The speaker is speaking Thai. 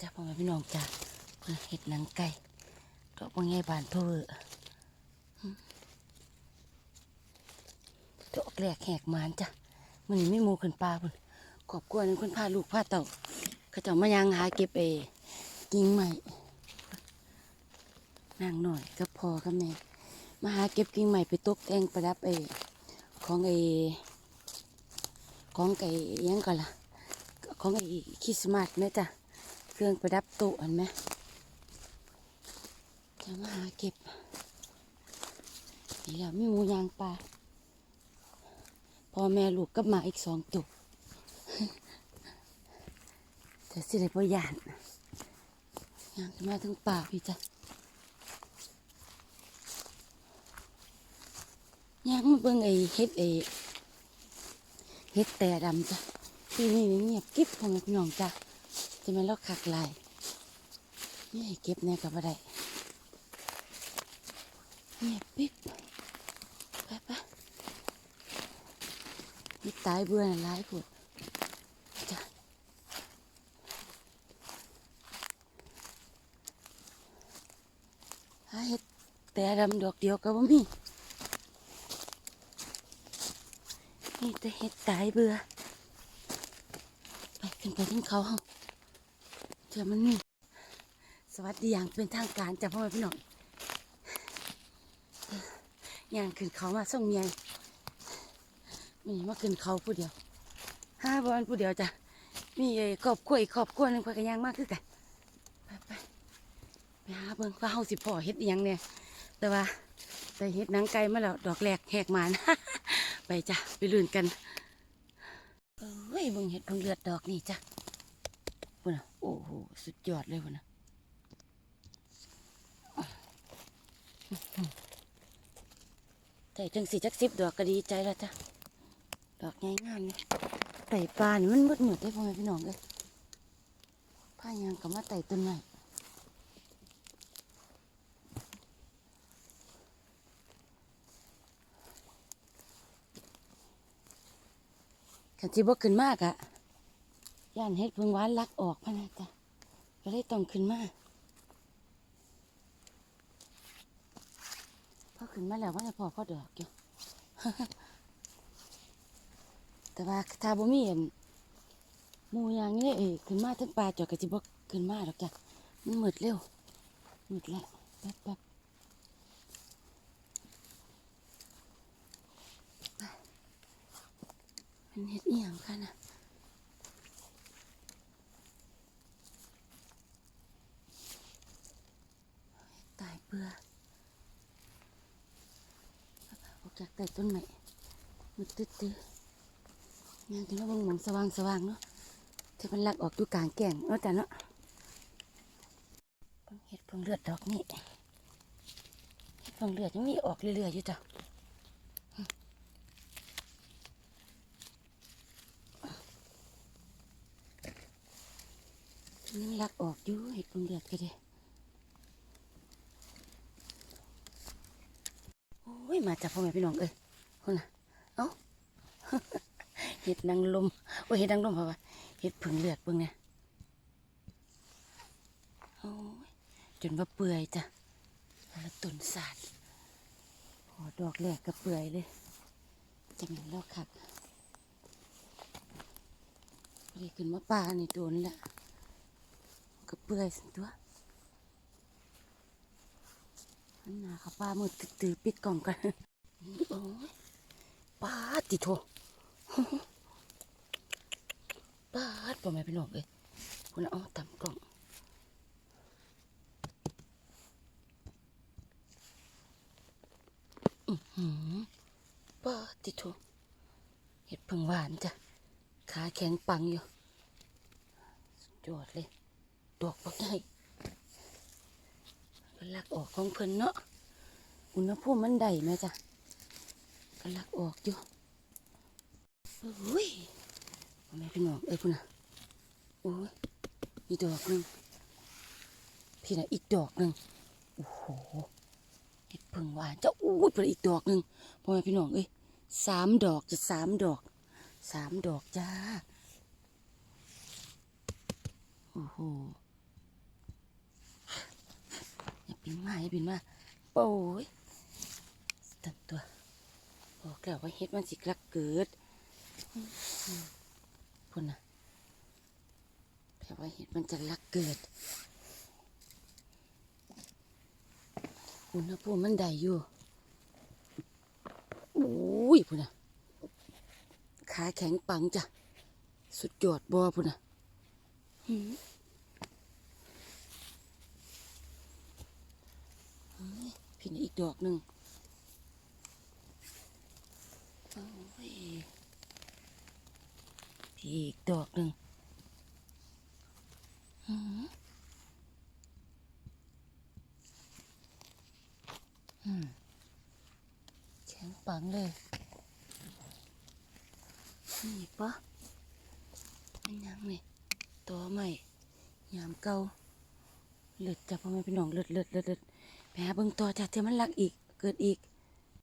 จ้าพ่อแม่พี่น้องจ้าเห็ดหนังไก่ดอกบางไงบานเพื่อดอกแรกแหกมานจ้ะมันไม่มูขึ้นปลาพุ่นขอบกวนคนพาลูกพาเต่าเขาจะมายางหาเก็บเอกิ่งใหม่นางหน่อยก็พอกับแม่มาหาเก็บกิ่งใหม่ไปตกแต่งประดับเอของเอของไก่ยังก่อนล่ะของไอ้คริสต์มาสแม่จ้ะ ครื่องประดับโต๊ะอันไหมจะมาหาเก็บนี่แล้วมีหมูยางปลาพ่อแม่ลูกกับหมาอีกสองตัวแต่สิได้พ่ยานยางขึ้นมาถึงป่าพี่จ้ะยางมาเบิ่งไอ้เฮ็ดไอ้เฮ็ดแต่ดำจ้ะปีนี้นี่เงียบกิ๊บพ่อแม่พี่น้องจ้ะ จะแม่นเราคักลายนี่เก็บแน่กับอะไรเงียบปิ๊บไปไปนี่ตายเบื่อนะหลายปวดจ้ะหาเห็ดแต่ดำดอกเดียวก็บ่มีนี่แต่เห็ดตายเบื่อไปขึ้นไปที่เขาเฮา เจอมันนี่สวัสดีอย่างเป็นทางการจากพ่อแม่พี่น้องย่างขึ้นเขามาส่งเมียมีมาขึ้นเขาผู้เดียวห้าบอนผู้เดียวจ้ะมีไอ้ครอบครัวอีกครอบครัวหนึงพากันย่างมากคือกันไปไปไปหาเบิ่งว่าเฮาสิพ่อเฮ็ดอิหยังเนี่ยแต่ว่าแต่เฮ็ดหนังไก่มาแล้วดอกแรกแหกหมานไปจ้ะไปลื่นกันเอ้ยเบิ่งเห็ดเพิ่งเลือดดอกนี่จ้ะ พุ่นนะโอ้โห สุดยอดเลยพุ่นนะแต่จังสี่จักสิบดอกก็ดีใจแล้วจ้ะ ดอกง่ายงามเนี่ยไต่ปลานี่มันมืดมืดได้พ่อแม่พี่น้องเลยผ้ายางกับมาไต่ต้นไม้ขันสิบ่ขึ้นมากอะ ย่านเฮ็ดเพิ่งหวานลักออกพะนะจ้ะก็เลยต้องขึ้นมาพอขึ้นมาแล้วว่าจะพอพ่อดอกอยู่แต่ว่าถ้าบ่มีอันมูอยางนี้เอ้ขึ้นมาทั้งปลาจอกกะสิบขึ้นมาดอกจ้ะมันหมดเร็วหมดแล้วแป๊บแป๊บมันเฮ็ดเอียงกันน่ะ ตาย เบื่อออกจากแต่ต้นไม้มันตื้อตื้องานที่เราบงหมองสว่างสว่างๆเนาะที่มันลักออกอยู่กลางแก่งเนาะจ้ะเนาะเห็ดพิ่งเลือดดอกนี่เห็ดพิ่งเลือดยังมีออกเรื่อยๆอยู่จ้ะยังลักออกอยู่เห็ดพิ่งเลือดก็ได้ โอ้ย มาจากพ่อแม่พี่น้องเอ้ยคนน่ะเอ้าเห็ดนางลมโอ้เห็ดนางลมเพราะว่าเห็ดผึ่งเลือดเบิ่งเนี่ยโอ้ยจนว่าเปื่อยจ้ะแล้วต้นสาดพอดอกแรกก็เปื่อยเลยจะเหม็นแล้วคักพอดีขึ้นมาป่านี่โดนละก็เปื่อยสิตัวันนาค่ะป้ามือตื่นปิดกล่องกันโอ้ยป้าติโทป้าดพ่อแม่พี่น้องเลยคุณเอาตำกล่องอือหือป้าติโทเห็ดพึ่งหวานจ้ะขาแข็งปังอยู่สุดยอดเลย ดอกปักใหญ่ลักออกของเพิ่นเนาะ อุณหภูมิมันได้ไหมจ้ะก็ลักออกอยู่โอ้ยพอแม่พี่น้องเอ้ยพุ่นน่ะโอ้ยอีดอกหนึ่งพี่น่ะอีกดอกหนึ่งโอ้โหเห็ดเพิ่งหวานเจ้าอู้ยเพิ่อีกดอกหนึ่งพ่อแม่พี่น้องเอ้ยสามดอกจะสามดอกสามดอกจ้าโอ้โหบินมาอย่าบินมาโอ้ยตันตัวบอก แล้วว่าเฮ็ดมันสิกลักเกิดพุ่นนะแปลว่าเฮ็ดมันจะลักเกิดอุณหภูมิมันได้อยู่โอ้ยพุ่นนะขาแข็งปังจ้ะ สุดยอดบ่พุ่นนะพี่นี่อีกดอกหนึ่งโอ้ยพี่ อีกดอกหนึ่งแข็งปังเลยนี่ปะมันยังนี่ตัวใหม่ยามเก่าเลือดจับพ่อแม่พี่น้องเลือดเลือดเลือดเลือดไปหาเบิ่งต่อจ้ะเธอมันลักอีกเกิดอีก